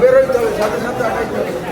বেরোয় সাথে সাথে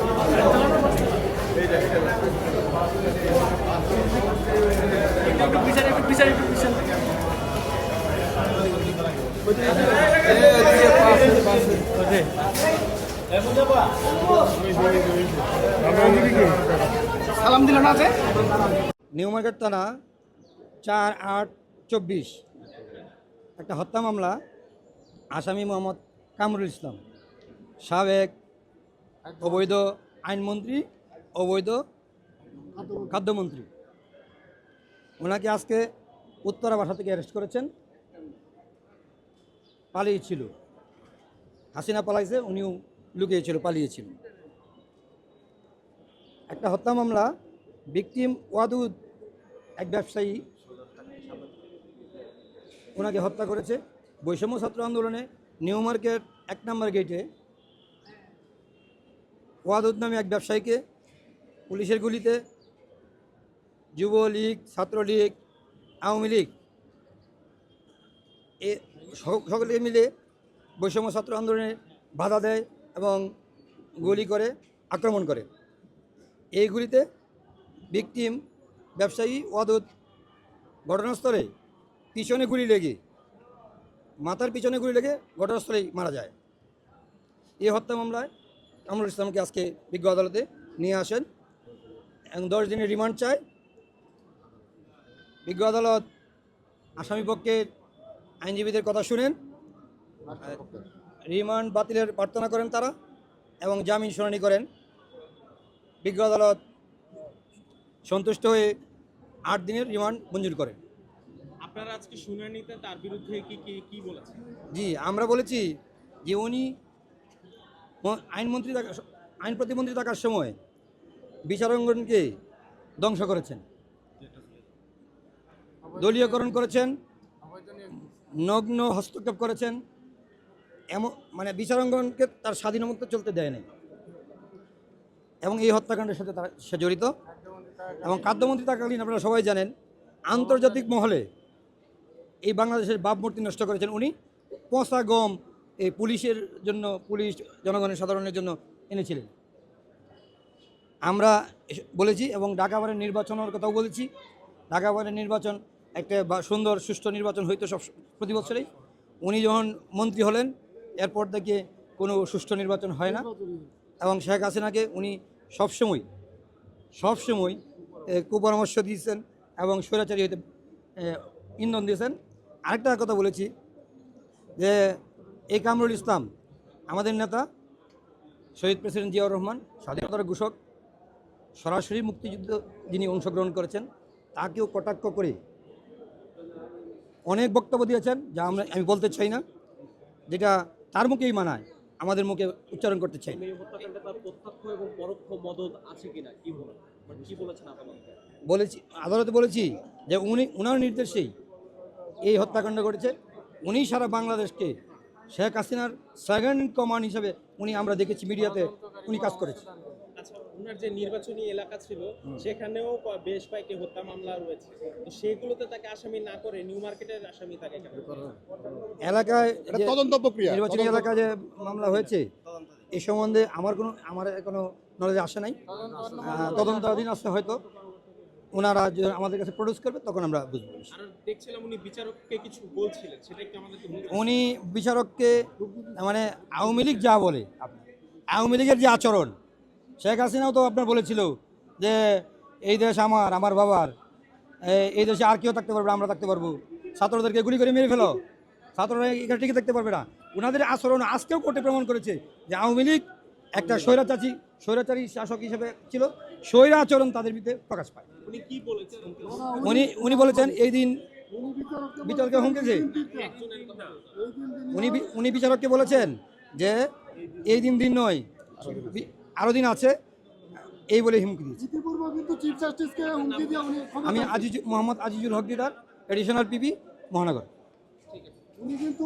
সালাম দিল না নিউ মার্কেট থানা চার আট চব্বিশ। একটা হত্যা মামলা আসামি মোহাম্মদ কামরুল ইসলাম। সাবেক অবৈধ আইনমন্ত্রী অবৈধ খাদ্যমন্ত্রী। ওনাকে আজকে উত্তরা বাসা থেকে অ্যারেস্ট করেছেন। পালিয়েছিল। হাসিনা পালাইছে, উনিও লুকিয়েছিল, পালিয়েছিল। একটা হত্যা মামলা ভিকটিম ওয়াদুদ, এক ব্যবসায়ী, ওনাকে হত্যা করেছে। বৈষম্য ছাত্র আন্দোলনে, নিউ মার্কেট, এক নম্বর গেটে ওয়াদুদ নামে এক ব্যবসায়ীকে পুলিশের গুলিতে যুবলীগ, ছাত্রলীগ আওয়ামী লীগ, এ সকলে মিলে বৈষম্য ছাত্র আন্দোলনে বাধা দেয় এবং গুলি করে, আক্রমণ করে। এইগুলিতে ভিকটিম ব্যবসায়ী ওয়াদুদ ঘটনাস্থলে পিছনে গুলি লেগে, মাথার পিছনে গুলি লেগে ঘটনাস্থলেই মারা যায়। এই হত্যা মামলায় কামরুল ইসলামকে আজকে বিজ্ঞ আদালতে নিয়ে আসেন এবং দশ দিনের রিমান্ড চায়। বিজ্ঞ আদালত আসামি পক্ষের আইনজীবীদের কথা শুনেন। রিমান্ড বাতিলের প্রার্থনা করেন তারা এবং জামিন শুনানি করেন। বিজ্ঞ আদালত সন্তুষ্ট হয়ে আট দিনের রিমান্ড মঞ্জুর করেন। আপনারা আজকে শুনানিতে তার বিরুদ্ধে কি কি কি বলেছেন? জি আমরা বলেছি যে উনি আইনমন্ত্রী থাকা আইন প্রতিমন্ত্রী থাকার সময় বিচারাঙ্গনকে ধ্বংস করেছেন। দলীয়করণ করেছেন, নগ্ন হস্তক্ষেপ করেছেন, এমন মানে বিচারাঙ্গনকে তার স্বাধীনমতো চলতে দেয় নাই। এবং এই হত্যাকাণ্ডের সাথে তারা, সে জড়িত। এবং খাদ্যমন্ত্রী থাকাকালীন আপনারা সবাই জানেন, আন্তর্জাতিক মহলে এই বাংলাদেশের ভাবমূর্তি নষ্ট করেছেন উনি। পচা গম এই পুলিশের জন্য, পুলিশ জনগণের সাধারণের জন্য এনেছিলেন। আমরা বলেছি এবং ঢাকাবারের নির্বাচনের কথাও বলেছি। ঢাকাবারের নির্বাচন একটা সুন্দর সুষ্ঠু নির্বাচন হইতো সব প্রতি বছরেই। উনি যখন মন্ত্রী হলেন এরপর থেকে কোনো সুষ্ঠু নির্বাচন হয় না। এবং শেখ হাসিনাকে উনি সবসময় সবসময় এ, কুপরামর্শ দিয়েছেন এবং স্বৈরাচারী হইতে এ, ইন্ধন দিয়েছেন। আরেকটা কথা বলেছি যে এই কামরুল ইসলাম আমাদের নেতা শহীদ প্রেসিডেন্ট জিয়াউর রহমান স্বাধীনতার ঘোষক সরাসরি মুক্তিযুদ্ধ যিনি অংশগ্রহণ করেছেন তাকেও কটাক্ষ করে অনেক বক্তব্য দিয়েছেন যা আমরা আমি বলতে চাই না, যেটা তার মুখেই মানায়, আমাদের মুখে উচ্চারণ করতে চাই বলেছি, আদালতে বলেছি যে উনি উনার নির্দেশেই এই হত্যাকাণ্ড ঘটেছে। উনি সারা বাংলাদেশকে শেখ হাসিনার সেকেন্ড কমান্ড হিসেবে উনি আমরা দেখেছি মিডিয়াতে, উনি কাজ করেছে ওনার যে নির্বাচনী এলাকা ছিল সেখানেও বেশ কয়েকটি হত্যা মামলা রয়েছে। তো সেগুলোতে তাকে আসামি না করে নিউ মার্কেটের আসামি তাকে এলাকায় তদন্ত প্রক্রিয়া নির্বাচনী এলাকায় যে মামলা হয়েছে এ সম্বন্ধে আমার কোনো আমার কোনো নলেজে আসে নাই। আহ, তদন্তাধীন আসলে হয়তো। ওনারা আমাদের কাছে প্রডিউস করবে তখন আমরা বুঝব। আর দেখছিলাম উনি বিচারককে কিছু বলছিলেন সেটা বলবেন? উনি বিচারককে মানে আওয়ামী লীগ যা বলে আওয়ামী লীগের যে আচরণ শেখ হাসিনাও তো আপনার বলেছিল যে এই দেশ আমার আমার বাবার। এই দেশে আর কেউ থাকতে পারবে আমরা থাকতে পারব। ছাত্রদেরকে গুলি করে মেরে ফেলো। ছাত্ররা এখানে টিকে থাকতে পারবে না। ওনাদের আচরণ আজকেও কোর্টে প্রমাণ করেছে যে আওয়ামী লীগ একটা স্বৈরাচারী স্বৈরাচারী শাসক হিসেবে ছিল। স্বৈরা আচরণ তাদের ভিতরে প্রকাশ পায়। উনি কি বলেছেন? উনি উনি বলেছেন এই দিন বিচারককে হুমকেছে উনি উনি বিচারককে বলেছেন যে এই দিন দিন নয় আরও দিন আছে এই বলে হুমকি দিয়েছে। আমি আজিজ মোহাম্মদ আজিজুল হক দিদার এডিশনাল পিপি মহানগর। কিন্তু